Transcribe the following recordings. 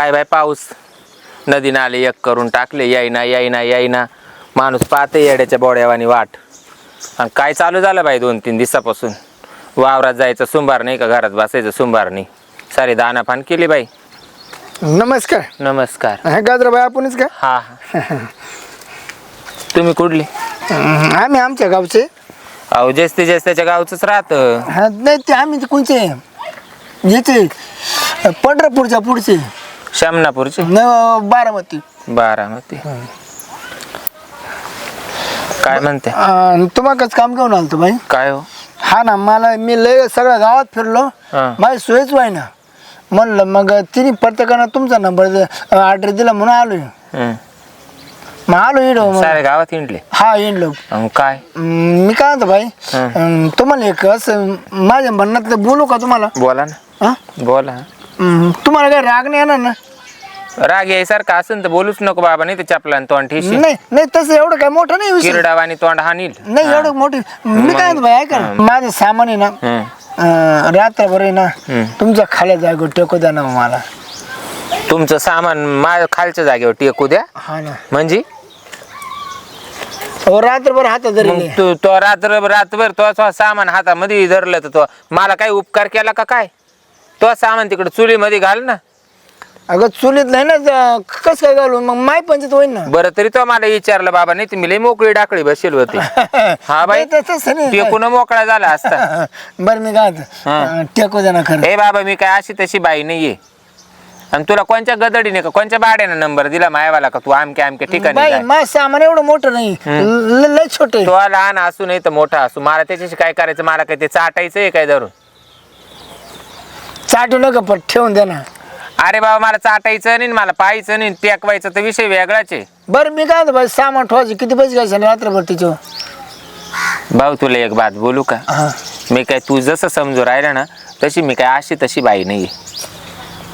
काय बाय पाऊस? नदी नाले एक करून टाकले यायना यायना यायना. माणूस पाहते येड्याच्या बोड्यावानी वाट. आणि काय चालू झालं बाई दोन तीन दिवसापासून? वावरात जायचं सुंभार नाही का? घरात बसायचं सुंभार नाही. सारी दानापान केली बाई. नमस्कार. नमस्कार. हा गाजराबाई आपणच का? हा हा. तुम्ही कुठली? हम्म, आम्ही आमच्या गावचे. अहो जेस्ते जेस्त्याच्या गावचंच राहतं. हा नाही ते आम्ही कोणचे? याचे पंढरपूरच्या पुढचे. शामनापूरचे न बारामती. बारामती. काय म्हणते? अं, तुम्हालाच काम घेऊन आलतो बाई? काय हो? हा ना मला मी लय सगळ्या गावात फिरलो. हा. माझी सोयच व्हाय ना. म्हणलं मग तिने प्रत्येकानं तुमचा नंबर ऑर्डर दिला म्हणून आलो. मग आलो इडो मग. सारे गावात हिंडले? हा अहो, काय? मी काय म्हणतो बाई? हा. अं, तुम्हाला एक असं माझ्या म्हणण्यातलं बोलू का तुम्हाला? बोला ना. हा? बोला. हम्म, तुम्हाला काही राग नाही येणार ना? राग यायसारखं असेल तर बोलूच नको बाबा नाही ते चपला आणि तोंड ठेशी. नाही नाही तसं एवढं काय मोठं नाही विषय. किरडावा आणि तोंड हानील. नाही एवढं मोठी. मी काय म्हणतो बाई ऐका ना. माझं सामान आहे ना हं. अं, रात्रभर आहे ना. तुमच्या खाल्या जागो टेको द्या ना मला. तुमचं सामान माझ्या खालच्या जागेवर टेकू द्या. हा ना. म्हणजे? हो रात्रभर हातात जरी मग नाही. तू तो रात्र रात्रभर तो तो सामान हातामध्ये धरलं तर तो मला काही उपकार केला का काय? तो सामान तिकडे चुलीमध्ये घाल ना. अगं चुलीत नाही ना ज- कसं काय घालून मग माय पंचायत होईल ना. बरं तरी तो मला विचारलं बाबा नाही तुम्ही लई मोकळी डाकळी बसेल होती. हा बाई नाही, तसं नाही. टेकून मोकळा झाला असता. बरं मी काय हा. अं, टेको ना खरं. ए बाबा मी काय अशी तशी बाई नाहीये. आणि तुला कोणत्या गदडीने का कोणत्या भाड्याने नंबर दिला मायवाला का? तू आमक्या आमक्या ठिकाणी बाई जाय? माझं सामान एवढं मोठं नाही. ल- लय छोटे तो लहान असू नाही तर मोठा असू. मला त्याच्याशी काय करायचं? मला काय ते चाटायचंय काय धरून? चाटू नका पण ठेवून द्या ना. अरे बाबा मला चाटायचं नाही मला पाहायचं नाही टेकवायचं तर विषय वेगळाच आहे. बरं मी काय बाई सामान ठेवायचे. किती पैसे घ्यायचे ना रात्रभर तिच्यावर? भाऊ तुला एक बात बोलू का? हा. मी काय तू जसं समजू राहिलं ना तशी मी काय अशी तशी बाई नाही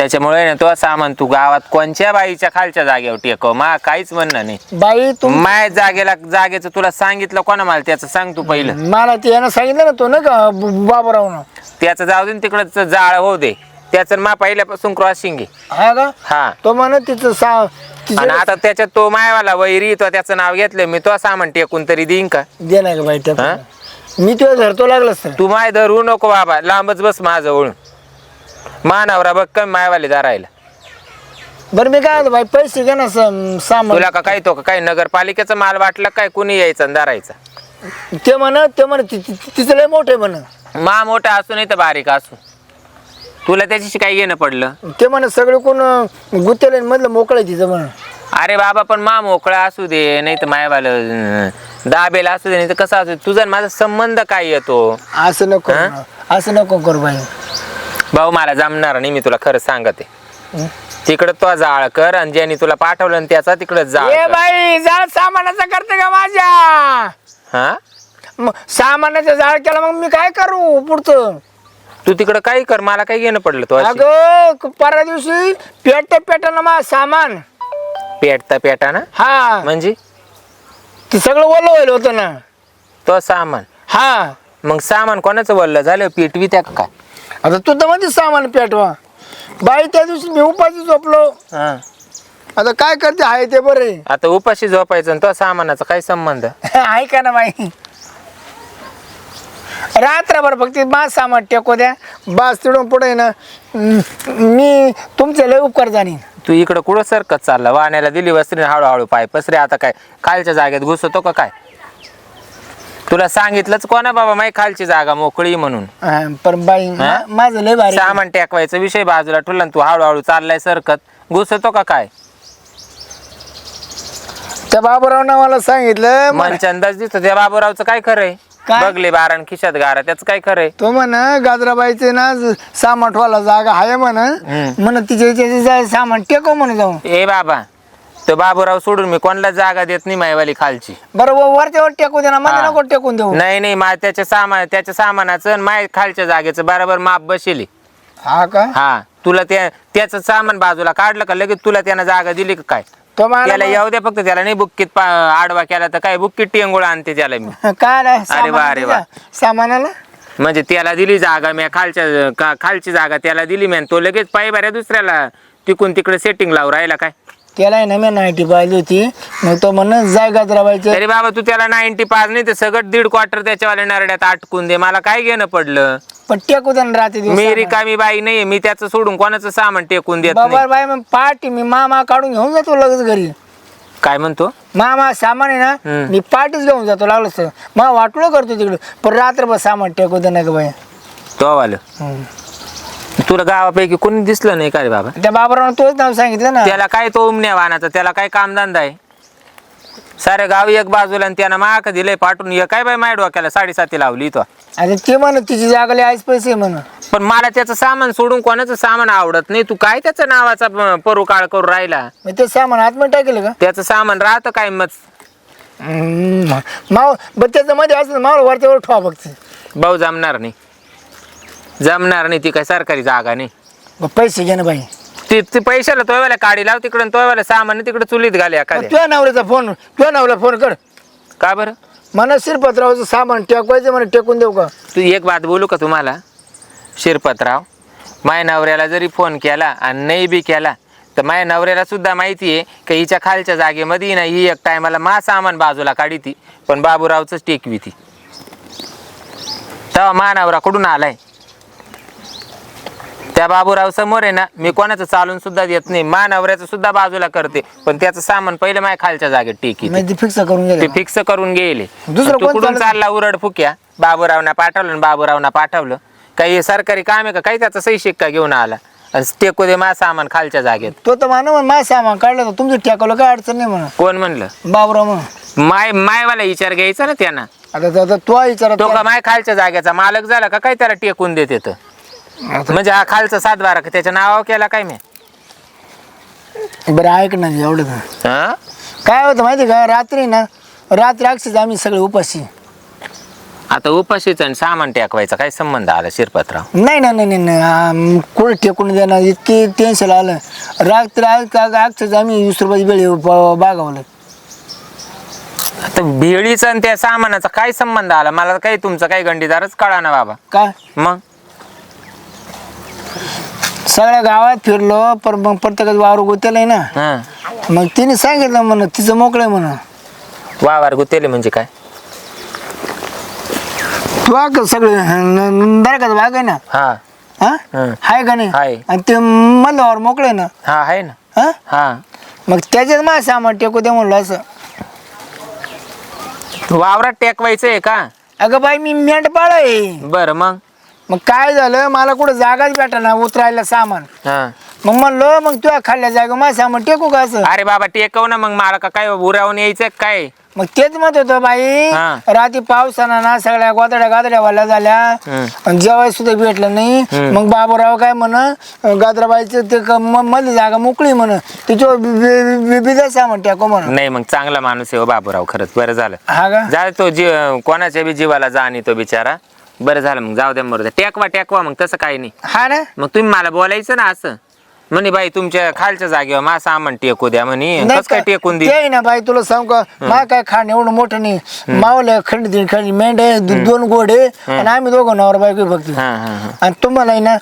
त्याच्यामुळे ना तो सामान तू गावात कोणत्या बाईच्या खालच्या जागेवर टेकव? मा काहीच म्हणणं नाही. बाई तुम माय जागेला जागेचं तुला सांगितलं कोणा मला त्याचं? सांग तू पहिलं. मला ते यानं सांगितलं ना तो ना का बाबरावनं? त्याचं जाऊ दे तिकडं जाळ होऊ दे. त्याचं मा पहिल्यापासून क्रॉसिंग आहे. हा का? हा. तो म्हणत तिचं सा तिचं आणि आता त्याच्यात तो मायवाला वैरी तो त्याचं नाव घेतलं मी तो सामान टेकून तरी देईन का? दे ना का बाई त्या हा? मी तुला धरतो लागलास तर तू माय धरू नको बाबा लांबच बस माझं ओळून मानावरा बघ कमी मायवाले धरायला बरं मी काय म्हणतो बाई पैसे घे ना सामान. तुला का काय तो का काय नगरपालिकेचा माल वाटला काय कुणी यायचा आणि धरायचा ते म्हण ते म्हण ति- ति- तिचं लय मोठं म्हण. मा मोठा असू नाही तर बारीक असू तुला त्याच्याशी काय घेणं पडलं? ते म्हण सगळे कोण गुत्तेले मधलं मोकळं तिचं म्हण. अरे बाबा पण मा मोकळा असू दे नाही तर मायवालं दाबेला असू दे नाही तर कसं असू दे. तुझा आणि माझा संबंध काय येतो असं नको हा? असं नको करू बाई भाऊ मला जमणार नाही मी तुला खरं सांगते. तिकडं तो जाळ कर आणि ज्याने तुला पाठवलं आणि त्याचा तिकडं जाळ ए कर. बाई जाळ सामानाचा करते का माझ्या? हा? सामानाचा जाळ केला मग मी काय करू पुढचं? तू तिकडं काही कर मला काही घेणं पडलं तो अशी. अगं परवा दिवशी पेट पेटानं मा सामान. पेटता पेटा ना हा. म्हणजे? ते सगळं ओलं व्हायला होतं ना. तो सामान. हा. मग सामान कोणाचं वल्ल झालं पिटवी त्या का? काय आता तू तर मध्ये सामान पेटवा. बाई त्या दिवशी मी उपाशी झोपलो. हा. आता काय करते? आहे ते बरे. आता उपाशी झोपायचं आणि तो सामानाचा काय संबंध? आहे का ना बाई. रात्रभर फक्त मा सामान टेको द्या. बस तिडून पुढे ना म- मी तुमचे लय उपकार जाणीन. तू इकडं कुठं सरकत चालला? वाण्याला दिली वस्त्री हळूहळू पाय पसरे. आता काय? खालच्या जागेत घुसतो का काय? तुला सांगितलंच कोणा बाबा माही खालची जागा मोकळी म्हणून. हा, पण बाई मा- माझं लय भारी. सामान टेकवायचा विषय बाजूला ठेवला आणि तू हळूहळू चाललाय सरकत. घुसतो का काय? त्या बाबूरावनं मला सांगितलं म्हणे- मनच्या अंदाज दिसतो. त्या बाबूरावचं काय खरंय काय? बघले बारण खिशात गारा त्याचं काय खरंय तो म्हण गाजराबाईचे ना सामान ठेवायला जागा आहे म्हण. हम्म. म्हण तिच्या इथे जा- सामान टेको म्हण जाऊन. ए बाबा तो बाबूराव सोडून मी कोणाला जागा देत नाही मायवाली खालची. बरं व- वरच्या वर टेकू दे ना मला. नको टेकून देऊ. नाही नाही मा त्याच्या सामान त्याच्या सामानाचं आणि माय खालच्या जागेचं बरोबर माप बसेल. हा का? हा तुला त्या त्याचं सामान बाजूला काढलं का लगेच तुला त्यानं जागा दिली का काय? तो मला त्याला येऊ दे फक्त त्याला नाही बुक्कीत पा- आडवा केला तर काय बुक्कीत टेंगुळ आणते त्याला मी. काय नाही अरे वा, अरे वा. सामानाला- सामानाला? म्हणजे त्याला दिली जागा मी खालच्या का- खालची जागा त्याला दिली मी आणि तो लगेच पाय बऱ्या दुसऱ्याला तिकून तिकडे सेटिंग लावून राहिला काय? त्याला आहे ना मी नाईटी पाहिली होती. मग तो म्हण जाय गाजराबाईचं तरी बाबा तू त्याला नाईन्टी पाच नाही तर सगळं दीड क्वार्टर त्याच्यावाल्या नरड्यात अटकून दे. मला काय घेणं पडलं? पण टेकू रात्री दिवस मी रिकामी बाई नाही मी त्याचं सोडून कोणाचं सामान टेकून देत बाबा बाई मग पाठी मी मामा काढून घेऊन जातो लगेच घरी. काय म्हणतो? मामा सामान आहे ना हम्म. मी पाठीच घेऊन जातो लागलं सर मग वाटलो करतो तिकडे पण रात्रभर सामान टेकू दे ना ग बाई. तो वालं हम्म. तुला गावापैकी कोणी दिसलं नाही का रे बाबा? त्या बाबाराव तोच नाव सांगितलं ना. त्याला काय तो उमण्या वाहनाचा त्याला काय कामधंदा आहे? सारे गाव एक बाजूला आणि त्यानं माक दिलंय पाठवून. ये काय बाई माय डोक्याला साडेसाती लावली तो आता ते म्हण तिची जागले आईच पैसे म्हण. पण मला त्याचं सामान सोडून कोणाचं सामान आवडत नाही. तू काय त्याचं नावाचा प- परू काळ करून राहिला? मग ते सामान आतमध्ये टाकेल का? त्याचं सामान राहतं काय मग? हम्म. मावमध्ये असं मावळ वरच्यावर ठेवा फक्त. भाऊ जमणार नाही. जमणार नाही ती काय सरकारी जागा नाही. मग पैसे घे ना बाई. ती ती पैशाला तोयवाला काढी लाव तिकडं तोयवाला सामान तिकडे चुलीत घाले मग एखाद्या. तुझ्या नवऱ्याचा फोन तुझ्या नवऱ्याला फोन कर. का बरं? म्हणा शिरपत्रावचं सामान टेकवायचं म्हणा टेकून देऊ का? तू एक बात बोलू का तुम्हाला? शिरपतराव माया नवऱ्याला जरी फोन केला आणि नाही बी केला तर माझ्या नवऱ्याला सुद्धा माहिती आहे की हिच्या खालच्या जागेमध्ये ना ही एक टायमाला मा सामान बाजूला काढी ती पण बाबूरावच टेकवी ती. तेव्हा महानवरा कुठून आलाय? त्या बाबूराव समोर आहे ना मी कोणाचं चालून सुद्धा देत नाही महानवऱ्याचं सुद्धा बाजूला करते पण त्याचं सामान पहिले माझ्या खालच्या जागेत टेकी फिक्स करून ते गेले. फिक्स करून गेले. दुसरं कोण? चालला? उरड फुक्या. बाबूरावना पाठवलं आणि बाबूरावना पाठवलं. काही हे सरकारी काम आहे का? काही त्याचा सही शिक्का घेऊन आला. आणि टेकू दे मा सामान खालच्या जागेत. तो तर म्हणा मग माझं सामान काढलं तर तुमचं टेकवलं काय अडचण नाही म्हणा कोण म्हणलं? बाबराव म्हण माय मायवाला विचार घ्यायचा ना त्यांना. आता तो- आता तो विचारा तो का माय खालच्या जागेचा मालक झाला का? काय त्याला टेकून देत येतं म्हणजे हा खालचा सातबारा का त्याच्या नावावर केला काय मी? बरं ऐक ना एवढं. हा? काय होतं माहिती का? रात्री ना रात्री अक्षरच आम्ही सगळे उपाशी. आता उपाशीच आणि सामान टेकवायचा काय संबंध आला शिरपतराव? नाही नाही नाही नाही, नाही. आम, कुठं टेकून देणार? इतकी टेन्शन आलं. रात्री अक्षरच आम्ही वीस रुपयाची वेळ बागावलं. आता भेळीचा आणि त्या सामानाचा काय संबंध आला? मला काही तुमचं काही गंडीदारच कळा ना बाबा. काय? मग? सगळ्या गावात फिरलो पर मग प्रत्येकाच वावर गोतेला ना. हा. मग तिने सांगितलं म्हण तिचं मोकळं आहे म्हण वावर गुतेले म्हणजे काय? तू सगळे दरकाचा भाग आहे ना? हा. हा? हं. आहे का नाही? आहे. आणि ते म्हणलं वावर मोकळं आहे ना? हा आहे ना. हा? हा. मग त्याच्यात माझं सामान टेकू दे म्हणलं असं. वावरात टेकवायचं आहे का? अगं बाई मी मेंढपाळ आहे. बरं मग? मग काय झालं? मला कुठं जागाच भेटा उतरायला सामान. हा. मग म्हणलो मग तुझ्या खाल्ल्या जागा माझं सामान टेकू का असं? अरे बाबा टेकव ना मग. मला का काय उरावून यायचं का काय? मग तेच म्हणत होतं बाई हा. रात्री पावसानं ना सगळ्या गोदड्या गादड्या वाल्या झाल्या. आणि जेवाय सुद्धा भेटलं नाही. मग बाबूराव काय म्हण गादराबाईचं ते क- म- मधली जागा मोकळी म्हण तिच्यावर बिजा सामान टाको म्हण. नाही मग चांगला माणूस आहे हो बाबूराव खरंच. बरं झालं. हा का? जा तो जी कोणाच्या बी जीवाला जा आणि तो बिचारा. बरं झालं मग जाऊ द्या मरू द्या. टेकवा टेकवा मग तसं काही नाही. हा ना? मग तुम्ही मला बोलायचं ना असं. म्हणे बाई तुमच्या खालच्या जागेवर मा सामान टेकू द्या म्हणे. नाही कसं काय का- टेकून दे ते ना बाई तुला सांगू का? मा काय खाण एवढं मोठं नाही. मावलं खंड दिन खंड मेंढ दोन गोड. आणि आम्ही दोघं नवरा बायको हा हा हा. आणि तुम्हाला आहे ना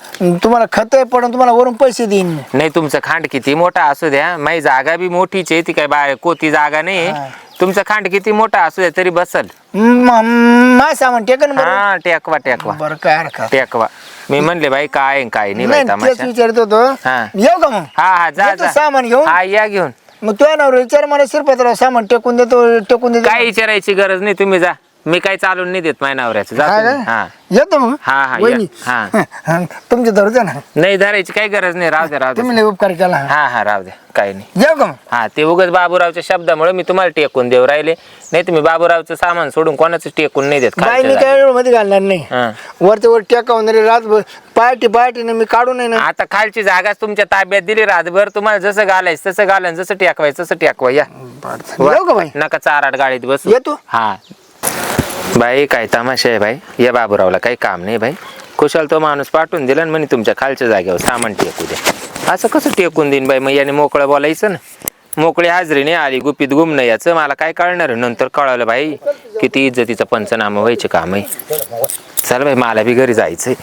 तुम्हाला खत पडून तुम्हाला वरून पैसे देईन मी. नाही तुमचं खांड किती मोठा असू द्या. माझी जागा बी मोठीच आहे ती काय बा कोती जागा नाही. हा. तुमचं खांड किती मोठा असू द्या तरी बसल. म- मा सामान टेकन बरं. हा टेकवा टेकवा. बरं काय हरकत. टेकवा. मी म्हणले बाई काय आहे, काय नाही बाई नाही तेच तमाशा. विचारत होतो. हा. येऊ का मग? हा हा जा येतो जा. सामान घेऊन. हा या घेऊन. मग तुझ्या नावर विचार मला शिरपत्राव सामान टेकून देतो टेकून देतो. काय विचारायची गरज नाही तुम्ही जा. मी काय चालून नाही देत माझ्या नवऱ्याचं. हा? हा. येतो मग. हा, हा, वहिनी. या. हा. हा, तुमच्या ना. नाही धरायची काही गरज नाही. राहू द्या राहू तुम्ही द्या लय उपकार केला. हा हा राहू द्या. काही नाही. येऊ का मग? हा ते उगाच बाबूरावच्या शब्दामुळे मी तुम्हाला टेकून देऊ राहिले. नाही तुम्ही बाबूरावचं सामान सोडून कोणाचं टेकून नाही देत बाई खालच्या मी जागी. काय मध्ये घालणार नाही. हा. वरच्या वर टेकावून रे रातभर पार्टी पार्टीने मी काढून नाही ना. आता खालची जागा तुमच्या ताब्यात दिली रातभर. तुम्हाला जसं घालायचं तसं घालन जसं टेकवायचं तसं टेकवा. या. येऊ का बाई? नका चाराट गाडीत बसू. येतो हा. बाई काय तमाशा आहे बाई? या बाबूरावला काही काम नाही बाई. कुशाल तो माणूस पाठवून दिला आणि म्हणे तुमच्या खालच्या जागेवर सामान टेकू द्या. असं कसं टेकून देईन बाई? मग याने मोकळं बोलायचं ना. मोकळी हाजरी नाही आली गुपित गुमणं याचं. मला काय कळणार? नंतर कळालं बाई किती इज्जतीचं पंचनामा व्हायचे काम आहे. चल बाई मला बी घरी जायचंय.